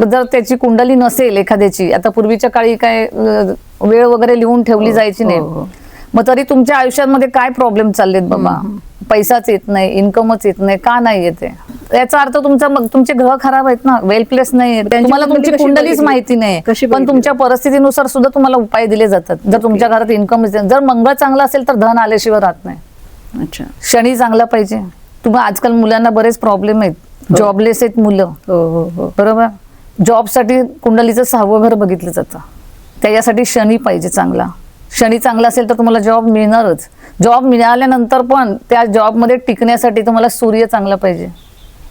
जर त्याची कुंडली नसेल एखाद्याची आता पूर्वीच्या काळी काय वेळ वगैरे लिहून ठेवली जायची नाही. हो, हो. मग तरी तुमच्या आयुष्यामध्ये काय प्रॉब्लेम चाललेत बाबा? पैसाच येत नाही इन्कमच येत नाही का नाही येते? याचा अर्थ तुमचा मग तुमचे ग्रह खराब आहेत ना वेल प्लेस नाही तुम्हाला तुमची कुंडलीच? माहिती नाही कशी पण? तुमच्या परिस्थितीनुसार सुद्धा तुम्हाला उपाय दिले जातात. जर तुमच्या घरात इन्कम जर मंगळ चांगला असेल तर धन आल्याशिवाय राहत नाही. अच्छा. शनी चांगला पाहिजे. तुम्हाला आजकाल मुलांना बरेच प्रॉब्लेम आहेत. जॉबलेस आहेत मुलं. हो हो हो. बरोबर? जॉबसाठी कुंडलीचं सहावं घर बघितलं जातं. त्याच्यासाठी शनी पाहिजे चांगला. शनी चांगला असेल तर तुम्हाला जॉब मिळणारच. जॉब मिळाल्यानंतर पण त्या जॉबमध्ये टिकण्यासाठी तुम्हाला सूर्य चांगला पाहिजे.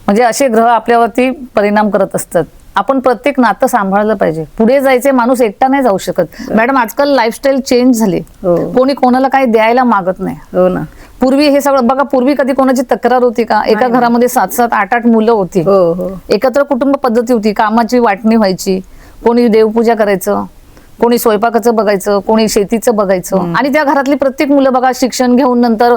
म्हणजे असे ग्रह आपल्यावरती परिणाम करत असतात. आपण प्रत्येक नातं सांभाळलं पाहिजे. पुढे जायचे माणूस एकटा नाही जाऊ शकत. मॅडम आजकाल लाईफस्टाईल चेंज झाली. हो. कोणी कोणाला काही द्यायला मागत नाही. हो ना. पूर्वी हे सगळं बघा पूर्वी कधी कोणाची तक्रार होती का? एका घरामध्ये सात सात आठ आठ मुलं होती. हो हो. एकत्र कुटुंब पद्धती होती. कामाची वाटणी व्हायची. कोणी देवपूजा करायचं कोणी स्वयंपाकाचं बघायचं कोणी शेतीचं बघायचं. आणि त्या घरातली प्रत्येक मुलं बघा शिक्षण घेऊन नंतर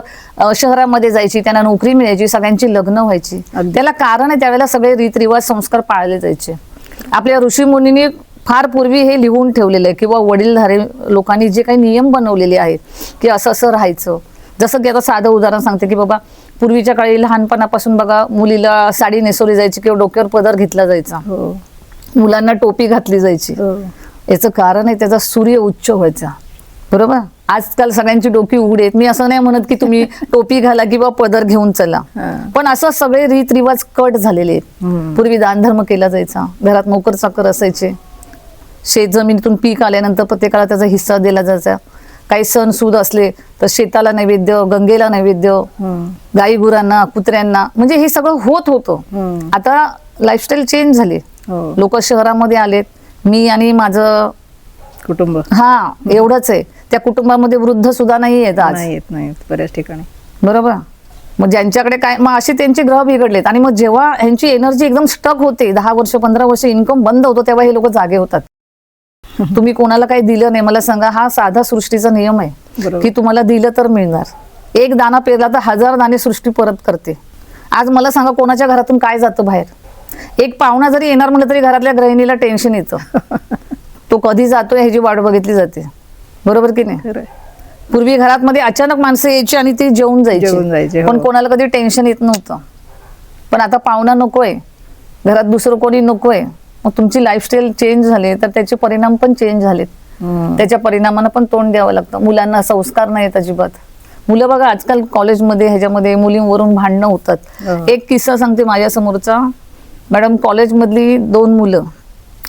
शहरामध्ये जायची त्यांना नोकरी मिळायची सगळ्यांची लग्न व्हायची. त्याला कारण आहे त्यावेळेला सगळे रीतरिवाज संस्कार पाळले जायचे. आपल्या ऋषीमुनींनी फार पूर्वी हे लिहून ठेवलेलं आहे किंवा वडीलधारे लोकांनी जे काही नियम बनवलेले आहेत की असं असं राहायचं जसं की आता साधं उदाहरण सांगते की बाबा पूर्वीच्या काळी लहानपणापासून बघा मुलीला साडी नेसवली जायची किंवा डोक्यावर पदर घेतला जायचा. हो. मुलांना टोपी घातली जायची. हो. याचं कारण आहे त्याचा सूर्य उच्च व्हायचा. बरोबर? आजकाल सगळ्यांची डोकी उघडी आहेत. मी असं नाही म्हणत की तुम्ही टोपी घाला किंवा पदर घेऊन चला. पण असं सगळे रीतरिवाज कट झालेले आहेत. पूर्वी दानधर्म केला जायचा. घरात नोकर चाकर असायचे. शेत जमिनीतून पीक आल्यानंतर प्रत्येकाला त्याचा हिस्सा दिला जायचा. काही सण सूद असले तर शेताला नैवेद्य गंगेला नैवेद्य. गाई गुरांना कुत्र्यांना म्हणजे हे सगळं होत होतं. आता लाईफस्टाईल चेंज झाली. हो. लोक शहरामध्ये आलेत. मी आणि माझं कुटुंब. हा एवढंच आहे. त्या कुटुंबामध्ये वृद्ध सुद्धा नाही आहेत आज. नाही येत नाही येत बऱ्याच ठिकाणी. बरोबर? मग ज्यांच्याकडे काय मग असे त्यांचे ग्रह बिघडलेत. आणि मग जेव्हा ह्यांची एनर्जी एकदम स्टक होते दहा वर्ष पंधरा वर्ष इन्कम बंद होतो तेव्हा हे लोक जागे होतात. तुम्ही कोणाला काही दिलं नाही मला सांगा हा साधा सृष्टीचा नियम आहे. की तुम्हाला दिलं तर मिळणार. एक दाना पेरला तर हजार दाणे सृष्टी परत करते. आज मला सांगा कोणाच्या घरातून काय जातं बाहेर? एक पाहुणा जरी येणार म्हटलं तरी घरातल्या गृहिणीला टेन्शन येतं. तो कधी जातोय ह्याची वाट बघितली जाते. बरोबर की नाही. पूर्वी घरात मध्ये अचानक माणसं यायची आणि ती जेवून जायची. हो. पण कोणाला कधी टेन्शन येत नव्हतं. पण आता पाहुणा नकोय. घरात दुसरं कोणी नकोय. मग तुमची लाईफस्टाईल चेंज झाली तर त्याचे परिणाम पण चेंज झालेत. त्याच्या परिणामानं पण तोंड द्यावं लागतं. मुलांना संस्कार नाही येत अजिबात. मुलं बघा आजकाल कॉलेजमध्ये ह्याच्यामध्ये मुलींवरून भांडणं होतात. एक किस्सा सांगते माझ्या समोरचा मॅडम कॉलेजमधली दोन मुलं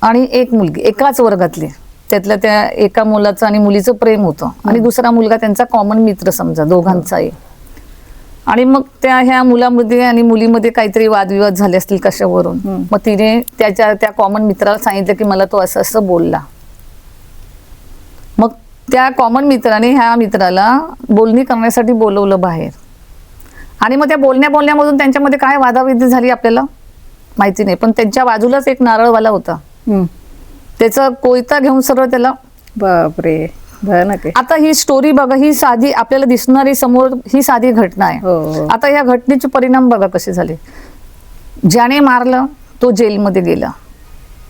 आणि एक मुलगी एकाच वर्गातली. त्यातल्या त्या एका मुलाचं आणि मुलीचं प्रेम होतं. आणि दुसरा मुलगा त्यांचा कॉमन मित्र समजा दोघांचाही. आणि मग त्या ह्या मुलामध्ये आणि मुलीमध्ये काहीतरी वादविवाद झाले असतील कशावरून. मग तिने त्याच्या त्या कॉमन मित्राला सांगितलं की मला तो असं असं बोलला. मग त्या कॉमन मित्राने ह्या मित्राला बोलणी करण्यासाठी बोलवलं बाहेर. आणि मग त्या बोलण्या बोलण्यामधून त्यांच्यामध्ये काय वादाविधी झाली आपल्याला? माहिती नाही. पण त्यांच्या बाजूलाच एक नारळवाला होता. त्याचा कोयता घेऊन सरळ त्याला बापरे. भयानक आहे. आता ही स्टोरी बघा ही साधी आपल्याला दिसणारी समोर ही साधी घटना आहे. हो हो. आता या घटनेचे परिणाम बघा कसे झाले. ज्याने मारलं तो जेलमध्ये गेला.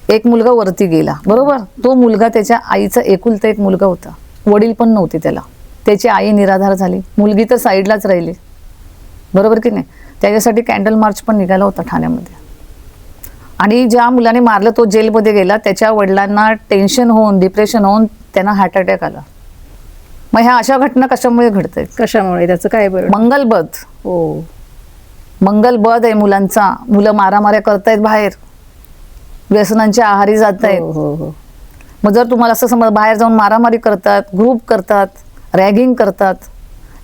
एक मुलगा वरती गेला. बरोबर? तो मुलगा त्याच्या आईचा एकुलता एक मुलगा होता. वडील पण नव्हते त्याला. त्याची आई निराधार झाली. मुलगी तर साईडलाच राहिली. बरोबर की नाही? त्याच्यासाठी कॅन्डल मार्च पण निघाला होता ठाण्यामध्ये. आणि ज्या मुलाने मारलं तो जेलमध्ये गेला. त्याच्या वडिलांना टेन्शन होऊन डिप्रेशन होऊन त्यांना हार्ट अटॅक आला. मग ह्या अशा घटना कशामुळे घडत आहेत कशामुळे? त्याचं काय बरं? मंगलबध. हो. मंगलबध आहे मुलांचा. मुलं मारामाऱ्या करतायत बाहेर. व्यसनांच्या आहारी जात आहेत हो हो हो. मग जर तुम्हाला असं समज बाहेर जाऊन मारामारी करतात ग्रुप करतात रॅगिंग करतात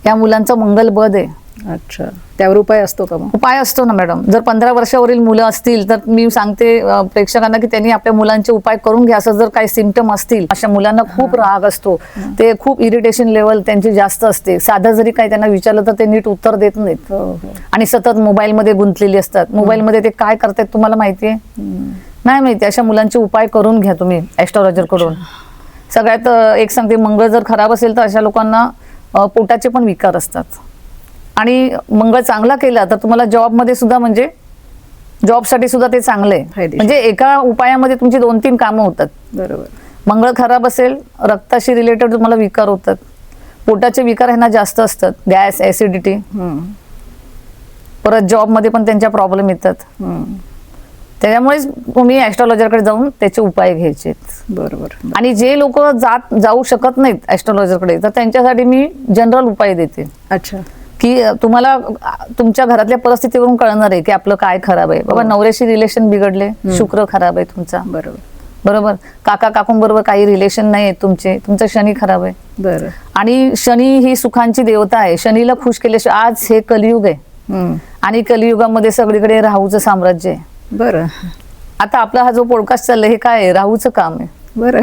या मुलांचा मंगलबध आहे. अच्छा. त्यावर उपाय असतो का मग? उपाय असतो ना मॅडम. जर पंधरा वर्षावरील मुलं असतील तर मी सांगते अ, प्रेक्षकांना की त्यांनी आपल्या मुलांचे उपाय करून घ्या. असं जर काही सिमटम असतील अशा मुलांना खूप राग असतो. ते खूप इरिटेशन लेवल त्यांची जास्त असते. साधं जरी काही त्यांना विचारलं तर ते नीट उत्तर देत नाहीत. हो हो. आणि सतत मोबाईलमध्ये गुंतलेली असतात. मोबाईलमध्ये ते काय करतायत तुम्हाला माहिती आहे हम्म. नाही माहिती. अशा मुलांचे उपाय करून घ्या तुम्ही ॲस्ट्रॉलॉजरकडून. सगळ्यात अ, एक सांगते मंगळ जर खराब असेल तर अशा लोकांना अ, पोटाचे पण विकार असतात. आणि मंगळ चांगला केला तर तुम्हाला जॉबमध्ये सुद्धा म्हणजे जॉबसाठी सुद्धा ते चांगलं. आहे. म्हणजे एका उपायामध्ये तुमची दोन तीन कामं होतात. बरोबर. मंगळ खराब असेल रक्ताशी रिलेटेड तुम्हाला विकार होतात. पोटाचे विकार ह्यांना जास्त असतात. Gas acidity. परत जॉबमध्ये पण त्यांच्या प्रॉब्लेम येतात. त्याच्यामुळेच तुम्ही ॲस्ट्रॉलॉजरकडे जाऊन त्याचे उपाय घ्यायचे. बरोबर. आणि जे लोक जात जाऊ शकत नाहीत ॲस्ट्रॉलॉजरकडे तर त्यांच्यासाठी मी जनरल उपाय देते. अच्छा. की तुम्हाला तुमच्या घरातल्या परिस्थितीवरून कळणार आहे की आपलं काय खराब आहे. बाबा नवऱ्याशी रिलेशन बिघडले शुक्र खराब आहे तुमचा. बरोबर. बरोबर? काका काकूंबरोबर काही रिलेशन नाही तुमचे. तुमचं शनी खराब आहे. बरं. आणि शनी ही सुखांची देवता आहे. शनीला खुश केल्याशिवाय आज हे कलियुग आहे. आणि कलियुगामध्ये सगळीकडे राहूचं साम्राज्य आहे. बरं. आता आपला हा जो पॉडकास्ट चाललाय हे काय आहे? राहूचं काम आहे. बरं.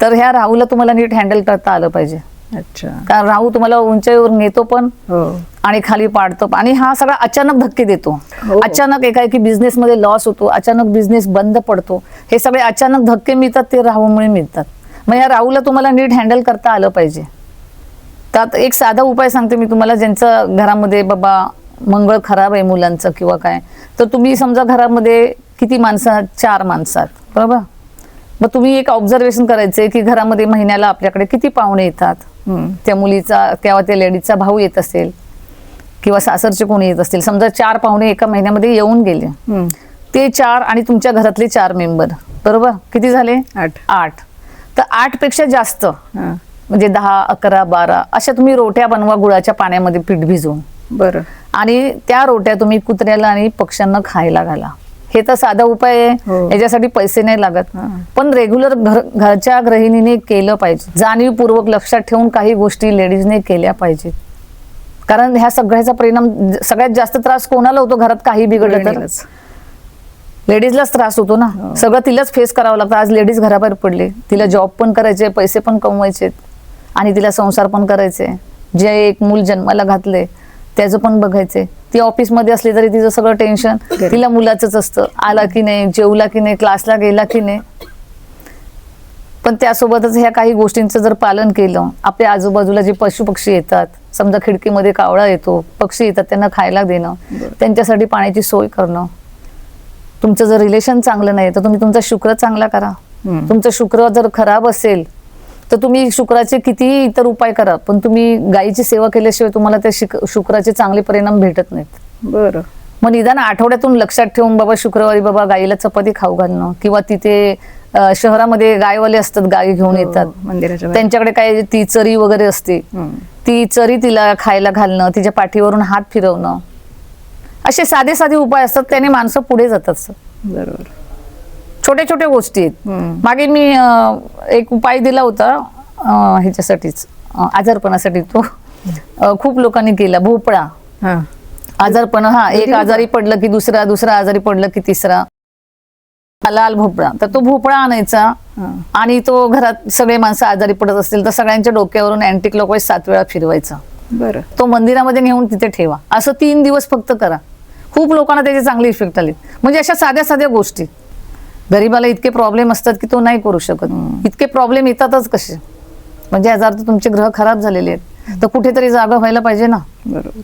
तर ह्या राहूला तुम्हाला नीट हँडल करता आलं पाहिजे. अच्छा. कारण राहू तुम्हाला उंचाईवर नेतो पण हो. आणि खाली पाडतो आणि हा सगळा अचानक धक्के देतो. हो. अचानक एकाएकी बिझनेस मध्ये लॉस होतो. अचानक बिझनेस बंद पडतो. हे सगळे अचानक धक्के मिळतात ते राहूमुळे मिळतात. मग या राहूला तुम्हाला नीट हँडल करता आलं पाहिजे. त्यात एक साधा उपाय सांगते मी तुम्हाला ज्यांचं घरामध्ये बाबा मंगळ खराब आहे मुलांचं किंवा काय तर तुम्ही समजा घरामध्ये किती माणसं आहात? चार माणसं आहात. बरोबर? मग तुम्ही एक ऑब्झर्वेशन करायचंय की घरामध्ये महिन्याला आपल्याकडे किती पाहुणे येतात. त्या मुलीचा किंवा त्या लेडीजचा भाऊ येत असेल किंवा सासरचे कोणी येत असतील समजा चार पाहुणे एका महिन्यामध्ये येऊन गेले. ते चार आणि तुमच्या घरातले चार मेंबर बरोबर? किती झाले? आठ. आठ. तर आठपेक्षा जास्त म्हणजे दहा अकरा बारा अशा तुम्ही रोट्या बनवा गुळाच्या पाण्यामध्ये पीठ भिजवून बरं. आणि त्या रोट्या तुम्ही कुत्र्याला आणि पक्ष्यांना खायला घाला. हे तर साधा उपाय आहे. हो. याच्यासाठी पैसे नाही लागत. हा. पण रेग्युलर घर घरच्या गृहिणीने केलं पाहिजे. जाणीवपूर्वक लक्षात ठेवून काही गोष्टी लेडीजने केल्या पाहिजेत. कारण ह्या सगळ्याचा परिणाम सगळ्यात जास्त त्रास कोणाला होतो? घरात काही बिघडलं तर. लेडीजलाच त्रास होतो ना? सगळं तिलाच फेस करावं लागतं. आज लेडीज घराबाहेर पडले. तिला जॉब पण करायचे पैसे पण कमवायचे आणि तिला संसार पण करायचे जे एक मूल जन्माला घातले त्याचं पण बघायचे ती ऑफिसमध्ये असली तरी तिचं सगळं टेन्शन. तिला मुलाचंच असतं. आला की नाही जेवला की नाही क्लासला गेला की नाही. पण त्यासोबतच ह्या काही गोष्टींचं जर पालन केलं आपल्या आजूबाजूला जे पशु पक्षी येतात समजा खिडकीमध्ये कावळा येतो पक्षी येतात त्यांना खायला देणं त्यांच्यासाठी पाण्याची सोय करणं. तुमचं जर रिलेशन चांगलं नाही तर तुम्ही तुमचा शुक्र चांगला करा. तुमचं शुक्र जर खराब असेल तर तुम्ही शुक्राचे कितीही इतर उपाय करा पण तुम्ही गायीची सेवा केल्याशिवाय तुम्हाला त्या शिक- शुक्राचे चांगले परिणाम भेटत नाहीत. बरं. मग निदान आठवड्यातून लक्षात ठेवून बाबा शुक्रवारी बाबा गाईला चपाती खाऊ घालणं किंवा तिथे शहरामध्ये गायवाले असतात गाई घेऊन येतात. हो, मंदिराच्या बाहेर. त्यांच्याकडे काय ती चरी वगैरे असते. ती चरी तिला खायला घालणं तिच्या पाठीवरून हात फिरवणं. असे साधे साधे उपाय असतात त्याने माणसं पुढे जातात बरोबर. छोट्या छोट्या गोष्टी आहेत. मागे मी एक उपाय दिला होता ह्याच्यासाठीच आजारपणासाठी तो. खूप लोकांनी केला भोपळा. आजारपण हा एक आजारी पडलं की दुसरा दुसरा आजारी पडलं की तिसरा. लाल भोपळा. तर तो भोपळा आणायचा आणि तो घरात सगळे माणसं आजारी पडत असतील तर सगळ्यांच्या डोक्यावरून अँटिक क्लॉकवाईज सात वेळा फिरवायचा. बरं. तो मंदिरामध्ये नेऊन तिथे ठेवा. असं तीन दिवस फक्त करा. खूप लोकांना त्याचे चांगले इफेक्ट आले. म्हणजे अशा साध्या साध्या गोष्टी. गरीबाला इतके प्रॉब्लेम असतात की तो नाही करू शकत. इतके प्रॉब्लेम येतातच कसे? म्हणजे याचा अर्थ तुमचे ग्रह खराब झालेले आहेत. तर कुठेतरी जागा व्हायला पाहिजे ना? बरोबर.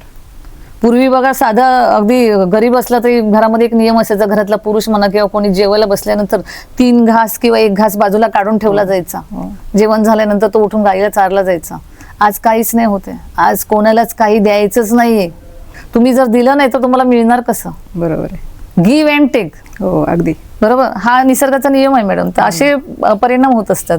पूर्वी बघा साधा अगदी गरीब असला तरी घरामध्ये एक नियम असायचा घरातला पुरुष म्हणा किंवा कोणी जेवायला बसल्यानंतर तीन घास किंवा एक घास बाजूला काढून ठेवला जायचा. हो. जेवण झाल्यानंतर तो उठून गाईला चारला जायचा. आज काहीच नाही होते आज कोणालाच काही द्यायचंच नाहीये. तुम्ही जर दिलं नाही तर तुम्हाला मिळणार कसं? बरोबर आहे. गिव्ह अँड टेक हो अगदी. बरोबर? हा निसर्गाचा नियम आहे मॅडम. तर असे परिणाम होत असतात.